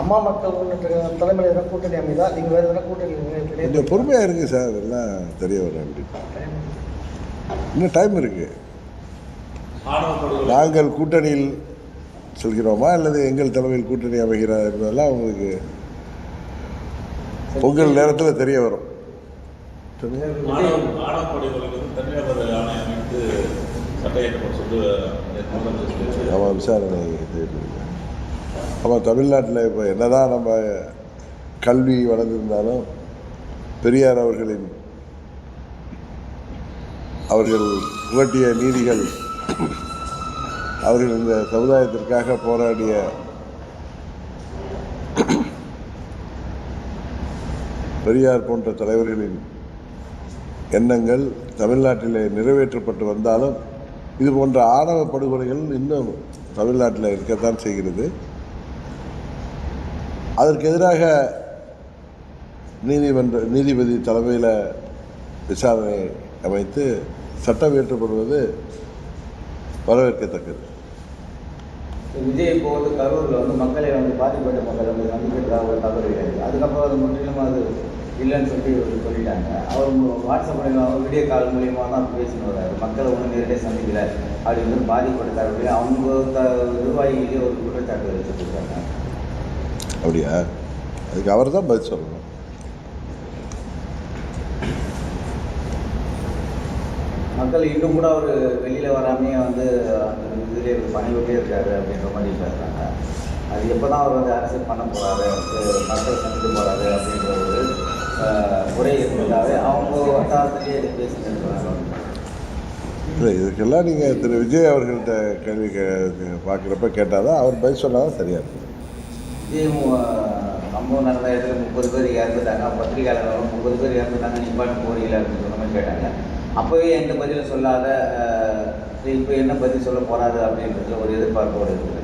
அம்மா மக்கள் தலைமையில் எதனா கூட்டணி அமைதா நீங்கள் வேறு எதனா கூட்டணி கொஞ்சம் பொறுமையாக இருங்க சார் அதெல்லாம் தெரிய வரும் இன்னும் டைம் இருக்குது நாங்கள் கூட்டணியில் செல்கிறோமா அல்லது எங்கள் தலைமையில் கூட்டணி அமைகிறார் என்பதெல்லாம் உங்களுக்கு உங்கள் நேரத்தில் தெரிய வரும். ஆமாம் விசாரணை நம்ம தமிழ்நாட்டில் இப்போ என்னதான் நம்ம கல்வி வளர்ந்திருந்தாலும் பெரியார் அவர்களின் அவர்கள் புகட்டிய நீதிகள் அவர்கள் இந்த சமுதாயத்திற்காக போராடிய பெரியார் போன்ற தலைவர்களின் எண்ணங்கள் தமிழ்நாட்டிலே நிறைவேற்றப்பட்டு வந்தாலும் இது போன்ற ஆணவ படுகொலைகள் இன்னும் தமிழ்நாட்டில் இருக்கத்தான் செய்கிறது. அதற்கு எதிராக நீதிமன்ற நீதிபதி தலைமையில் விசாரணை அமைத்து சட்டம் இயற்றப்படுவது வரவேற்கத்தக்கது. விஜய் இப்போ வந்து கரூரில் வந்து மக்களை வந்து பாதிக்கப்பட்ட மக்கள் வந்து சந்திக்கிறதாக ஒரு தகவல் கிடையாது அதுக்கப்புறம் அது முற்றிலும் அது இல்லைன்னு சொல்லி சொல்லிட்டாங்க. அவர் வாட்ஸ்அப் மூலியமா வீடியோ கால் மூலியமாக தான் பேசின்னு வர்றாரு மக்களை ஒன்றும் நேரடியாக சந்திக்கல. அப்படின்னு பாதிப்பட்ட அப்படின்னு அவங்க த நிர்வாகிகளே ஒரு குற்றச்சாட்டு வச்சுருக்காங்க அப்படியா? அதுக்கு அவர் தான் பதில் சொல்லணும். மக்கள் இன்னும் கூட அவர் வெளியில் வராமையே வந்து அந்த இதிலே பணிவிட்டே இருக்காரு அப்படின்ற மாதிரி பேசுகிறாங்க அது எப்போ தான் அவர் வந்து அரசியல் பண்ண போகிறாரு மக்கள் சந்தித்து போகிறாரு அப்படின்ற ஒரு உரை இருந்ததாவே அவங்க வட்டாரத்திலேயே இதை பேசிட்டு இருக்கிறாங்க இல்லை இதுக்கெல்லாம் நீங்கள் திரு. விஜய் அவர்கள்ட்ட கேள்வி கே பார்க்குறப்ப கேட்டால் தான் அவர் பதில் சொன்னால் தான் சரியாக இருக்கும். இதே மு- நடந்த இடத்துல முப்பது பேர் இறந்துட்டாங்க. பத்திரிகையாளர்களும் முப்பது பேர் இறந்துட்டாங்க. நீ பாட்டு போறீங்களா அப்படின்னு சொன்ன மாதிரி கேட்டாங்க. அப்போவே எந்த பதிலும் சொல்லாத இப்போ என்ன பதில் சொல்ல போறாரு அப்படின்றதுல ஒரு எதிர்பார்ப்போடு இருக்குது.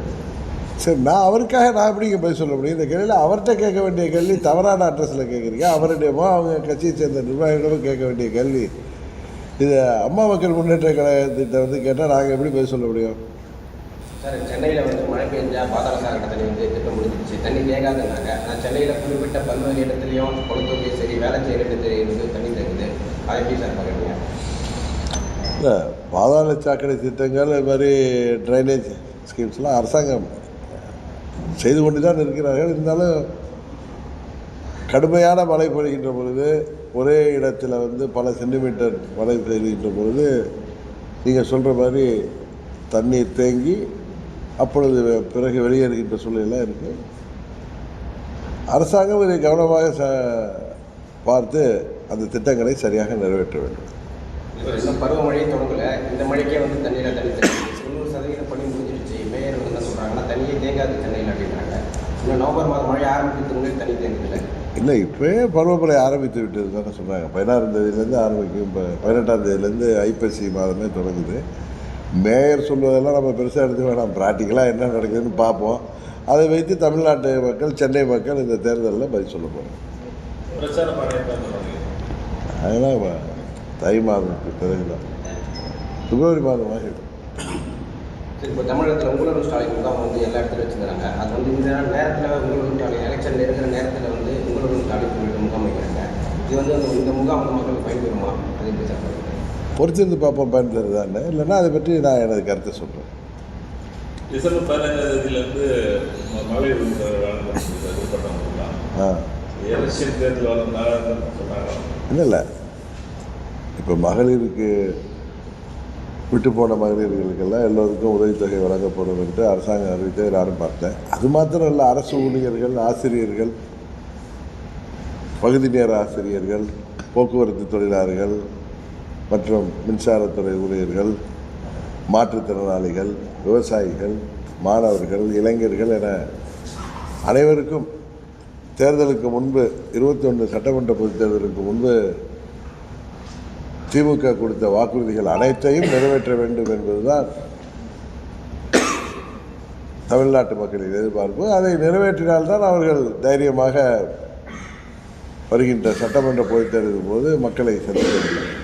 சரி நான் அவருக்காக நான் எப்படிங்க பதில் சொல்ல முடியும்? இந்த கேள்வியில் அவர்கிட்ட கேட்க வேண்டிய கேள்வி தவறான அட்ரஸில் கேட்குறீங்க. அவரிடமோ அவங்க கட்சியை சேர்ந்த நிர்வாகிகளோ கேட்க வேண்டிய கேள்வி. இது அம்மா மக்கள் முன்னேற்ற கழகத்திட்ட வந்து கேட்டால் நாங்கள் எப்படி பதில் சொல்ல முடியும்? சார் சென்னையில் வந்து மழை பெஞ்சா பாதாள சாக்கடை தண்ணி வந்து திட்டம் முடிஞ்சிருச்சு. தண்ணி தேங்காதுன்னாங்க. ஆனால் சென்னையில் குறிப்பிட்ட பல்வேறு இடத்துலையும் குளத்தூர்லேயும் சரி வேலை செய்கிற இடத்துலையும் வந்து தண்ணி தேங்குது. அதை எப்படி சார் பார்க்குறீங்க? இல்லை பாதாள சாக்கடை திட்டங்கள் இது மாதிரி ட்ரைனேஜ் ஸ்கீம்ஸ்லாம் அரசாங்கம் செய்து கொண்டு தான் இருக்கிறார்கள். இருந்தாலும் கடுமையான மழை பொழிகின்ற பொழுது ஒரே இடத்துல வந்து பல சென்டிமீட்டர் மழை பெய்கின்ற பொழுது நீங்கள் சொல்கிற மாதிரி தண்ணீர் தேங்கி அப்பொழுது பிறகு வெளியேறுகின்ற சூழ்நிலை இருக்குது அரசாங்கம் இதை கவனமாக ச பார்த்து அந்த திட்டங்களை சரியாக நிறைவேற்ற வேண்டும். பருவமழையே தொடங்கல இந்த மழைக்கே வந்து தண்ணியில் தண்ணி தேங்குது தொண்ணூறு சதவீதம் பணி முடிஞ்சிருச்சு. மேயர் வந்து சொல்கிறாங்கன்னா தண்ணியே தேங்காது சென்னையில் அப்படின்றாங்க. இன்னும் நவம்பர் மாதம் மழை ஆரம்பிக்கிறதுக்கு முன்னாடி தண்ணி தேங்குதில்லை? இல்லை இப்போயே பருவமழை ஆரம்பித்து விட்டது தானே சொல்கிறாங்க பதினாறாம் தேதியிலேருந்து ஆரம்பிக்கும் இப்போ பதினெட்டாம் தேதியிலேருந்து ஐப்பசி மாதமே தொடங்குது. மேயர் சொல்வதெல்லாம் நம்ம பெருசாக எடுத்து வேணாம். ப்ராக்டிக்கலாக என்ன நடக்குதுன்னு பார்ப்போம். அதை வைத்து தமிழ்நாட்டு மக்கள் சென்னை மக்கள் இந்த தேர்தலில் பதில் சொல்ல போகிறோம் அதெல்லாம் தை மாதத்துக்கு பிறகு தான் பிப்ரவரி மாதம் ஆகிடும். சரி இப்போ தமிழகத்தில் உங்களூர் ஸ்டாலின் முகாம் வந்து எல்லா இடத்துலையும் வச்சுருக்காங்க அது வந்து இந்த நேரத்தில் உங்களூர் ஸ்டாலின் எலெக்ஷன் இருக்கிற நேரத்தில் வந்து உங்களூர் ஸ்டாலின் முகாம் வைக்கிறாங்க. இது வந்து இந்த முகாம் வந்து மக்களுக்கு பயன்பெறுமா? அது எப்படி சார்? பொறுத்திருந்து பார்ப்போம் பயன் தருதான்னு இல்லைன்னா அதை பற்றி நான் எனது கருத்தை சொல்கிறேன் டிசம்பர் பதினஞ்சாம் தேதியிலேருந்து மகளிர் ஆ. இல்லை இல்லை. இப்போ மகளிருக்கு விட்டு போன மகளிர்களுக்கெல்லாம் எல்லோருக்கும் உதவித்தொகை வழங்கப்படும் என்று அரசாங்கம் அறிவித்ததை நானும் பார்த்தேன். அது மாத்திரம் இல்லை அரசு ஊழியர்கள் ஆசிரியர்கள் பகுதி நேர ஆசிரியர்கள் போக்குவரத்து தொழிலாளர்கள் மற்றும் மின்சாரத்துறை ஊழியர்கள் மாற்றுத்திறனாளிகள் விவசாயிகள் மாணவர்கள் இளைஞர்கள் என அனைவருக்கும் தேர்தலுக்கு முன்பு இருபத்தி ஒன்று சட்டமன்ற பொதுத் தேர்தலுக்கு முன்பு திமுக கொடுத்த வாக்குறுதிகள் அனைத்தையும் நிறைவேற்ற வேண்டும் என்பதுதான் தமிழ்நாட்டு மக்களின் எதிர்பார்ப்பு. அதை நிறைவேற்றினால்தான் அவர்கள் தைரியமாக வருகின்ற சட்டமன்ற பொதுத் தேர்தலின் போது மக்களை சந்திக்க முடியும்.